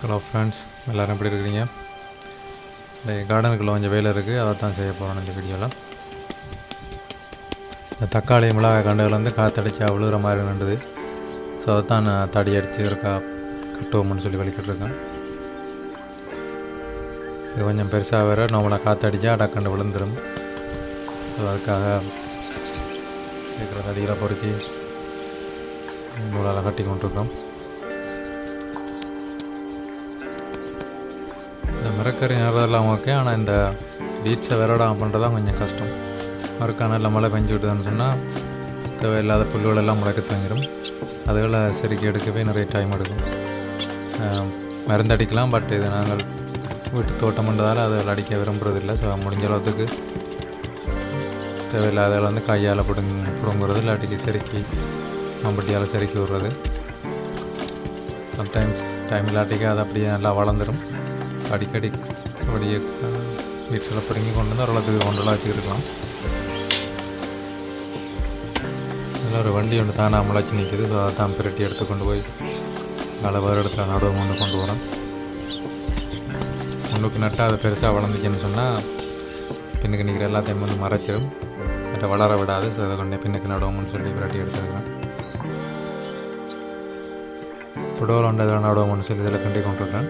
Hello friends எல்லோரும் எப்படி இருக்கிறீங்க? இந்த கார்டனுக்குள்ளே கொஞ்சம் வேலை இருக்குது அதை தான் செய்ய போகிறோம் இந்த வீடியோவில் இந்த தக்காளி மிளகாய் கண்டுகள் வந்து காற்றடிச்சு அவ்வளோற மாதிரி நின்றுது. ஸோ அதை தான் நான் தடி அடித்து இருக்கா கட்டுவோம்னு சொல்லி வலிக்கிட்டுருக்கேன் இது கொஞ்சம் பெருசாக வேறு நம்மளை காற்றடிச்சா டக்கண்டு விழுந்துடும் ஸோ அதுக்காக இருக்கிற தடியில் பொறுக்கி நூலால் கட்டி கொண்டிருக்கோம் மரக்கறி நடுறதெல்லாம் ஓகே ஆனால் இந்த பீச்சை விரடாமல் பண்ணுறதான் கொஞ்சம் கஷ்டம். மறுக்கா நல்ல மழை பெஞ்சு விட்டுதுன்னு சொன்னால் தேவையில்லாத புல்லுகளெல்லாம் முளைக்க தங்கிடும் அதுகளை செருக்கி எடுக்கவே நிறைய டைம் எடுக்கும். மருந்தடிக்கலாம் பட் இது நாங்கள் வீட்டு தோட்டம் பண்ணுறதால அதில் அடிக்க விரும்புறதில்லை ஸோ முடிஞ்ச அளவுக்கு தேவையில்லாத வந்து கையால் பிடுங்க பிடுங்குறது இல்லாட்டிக்கு செருக்கி மம்பட்டியால் செருக்கி விடுறது. சம்டைம்ஸ் டைம் இல்லாட்டிக்கு அது அப்படியே நல்லா வளர்ந்துடும் அடிக்கடி அப்படியே வீட்டில் பிடுங்கி கொண்டு வந்து ஓரளவுக்கு ஒன்றரை வச்சுருக்கலாம் இதில் ஒரு வண்டி ஒன்று தானாக முளைச்சி நிற்கிது. ஸோ அதை தான் பிரட்டி எடுத்து கொண்டு போய் நல்ல வேறு இடத்துல நடுவு கொண்டு கொண்டு வரோம் ஒன்றுக்கு நட்டால் அது பெருசாக வளர்ந்துச்சுன்னு சொன்னால் பின்னுக்கு நிற்கிற எல்லாத்தையும் வந்து மறைச்சிடும். அதை வளர விடாது. ஸோ அதை கொண்டு பின்னுக்கு நடுவோம்னு சொல்லி பிரட்டி எடுத்துருக்கேன் புடோல் ஒன்று இதில் நடுவோம்னு சொல்லி இதில் கண்டி கொண்டிருக்கேன்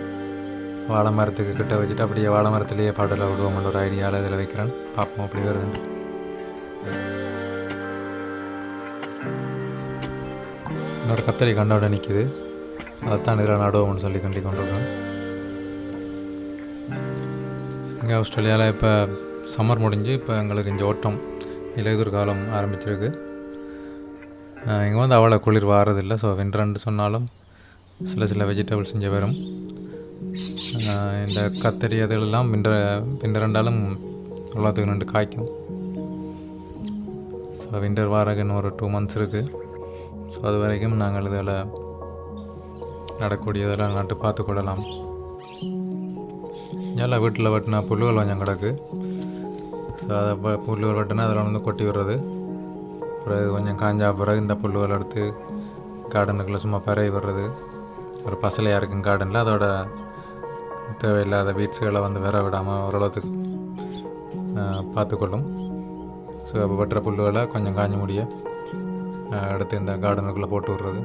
வாழை மரத்துக்கு கிட்ட வச்சுட்டு அப்படியே வாழை மரத்துலேயே பாடலை விடுவோம்னு ஒரு ஐடியாவில் இதில் வைக்கிறேன். பார்ப்போம் அப்படி வருதுன்னு இன்னொரு கத்தரி கண்டோட நிற்கிது அதைத்தான் இதில் நடுவோம்னு சொல்லி கண்டி கொண்டிருக்கேன் இங்கே ஆஸ்திரேலியாவில் இப்போ சம்மர் முடிஞ்சு இப்போ எங்களுக்கு இங்கே ஓட்டம் இலையுதிர் காலம் ஆரம்பிச்சிருக்கு. இங்கே வந்து அவ்வளோ குளிர் வாரதில்லை. ஸோ வின்டர்ன்னு சொன்னாலும் சில சில வெஜிடபிள்ஸ் இங்கே வரும். இந்த கத்தரி அதெல்லாம் பின்ற ரெண்டாலும் எல்லாத்துக்கும் ரெண்டு காய்க்கும். ஸோ விண்டர் வாரக்கு இன்னும் ஒரு டூ மந்த்ஸ் இருக்குது ஸோ அது வரைக்கும் நாங்கள் இதில் நடக்கூடியதெல்லாம் நட்டு பார்த்து கொள்ளலாம். எல்லாம் வீட்டில் வெட்டினா புல்லுகள் கொஞ்சம் கிடக்கு. ஸோ அதை புல்லுகள் வெட்டினா அதில் வந்து கொட்டி விடுறது. அப்புறம் இது கொஞ்சம் காஞ்சா பிறகு இந்த புல்லுகள் எடுத்து கார்டனுக்குள்ளே சும்மா பரவி விடுறது. ஒரு பசலையாக இருக்கும் கார்டனில் அதோட தேவையில்லாத வீட்ஸுகளை வந்து வேற விடாமல் ஓரளவுக்கு பார்த்துக்கொள்ளும். ஸோ அப்போ வெட்டுற புல்லுகளை கொஞ்சம் காஞ்சி முடிய அடுத்து எடுத்து இந்த கார்டனுக்குள்ளே போட்டு விட்றது.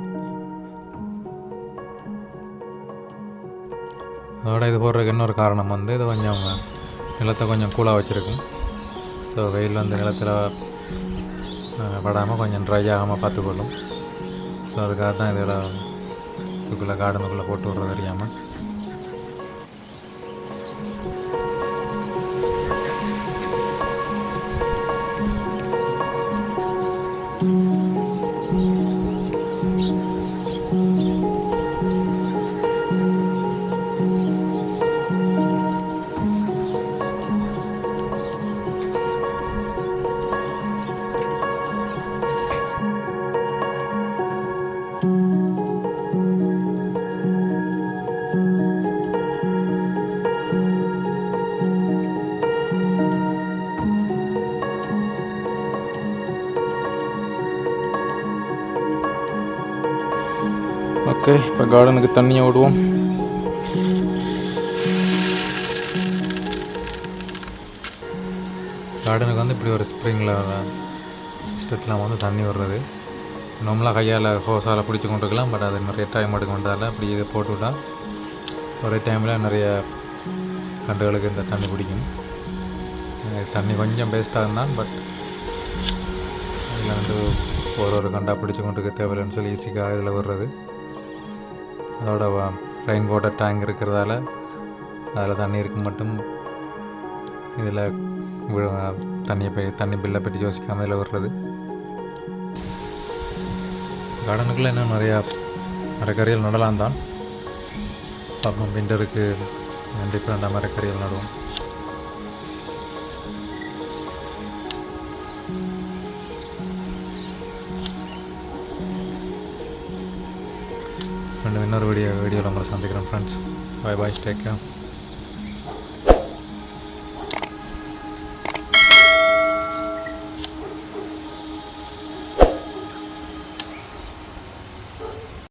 அதோட இது போடுறதுக்கு இன்னொரு காரணம் வந்து இது கொஞ்சம் நிலத்தை கொஞ்சம் கூலாக வச்சுருக்கும். ஸோ வெயில் வந்து நிலத்தில் படாமல் கொஞ்சம் ட்ரை ஆகாமல் பார்த்துக்கொள்ளும். ஸோ அதுக்காக தான் இதில் இதுக்குள்ளே கார்டனுக்குள்ளே போட்டு விட்றது தெரியாமல் ஓகே இப்போ கார்டனுக்கு தண்ணியை விடுவோம். கார்டனுக்கு வந்து இப்படி ஒரு ஸ்ப்ரிங்கில் சிஸ்டத்தில் வந்து தண்ணி வர்றது நார்மலாக கையால் ஹோஸால் பிடிச்சி கொண்டு இருக்கலாம் பட் அது நிறைய டைம் எடுக்க வேண்டியதால் அப்படி இதை போட்டு விட்டால் ஒரே டைமில் நிறைய கண்டுகளுக்கு இந்த தண்ணி பிடிக்கும். தண்ணி கொஞ்சம் வேஸ்ட்டாக இருந்தால் பட் அதில் வந்து ஒரு ஒரு கண்டா பிடிச்சி கொண்டு இருக்க தேவையில்லைன்னு சொல்லி ஈஸிக்காக இதில் வர்றது அதோட ரெயின் வாட்டர் டேங்க் இருக்கிறதால அதில் தண்ணி இருக்கு மட்டும் இதில் தண்ணியை போய் தண்ணி பில்லை பற்றி யோசிக்காமல் இதில் விடுறது. கார்டனுக்குள்ளே இன்னும் நிறையா மரக்கறிகள் நடலாம் தான். பார்ப்போம் விண்டருக்கு டிஃப்ரெண்டாக மரக்கறிகள் நடுவோம். மீண்டும் இன்னொரு வீடியோ வீடியோவில் உங்களை சந்திக்கிறேன் friends bye bye take care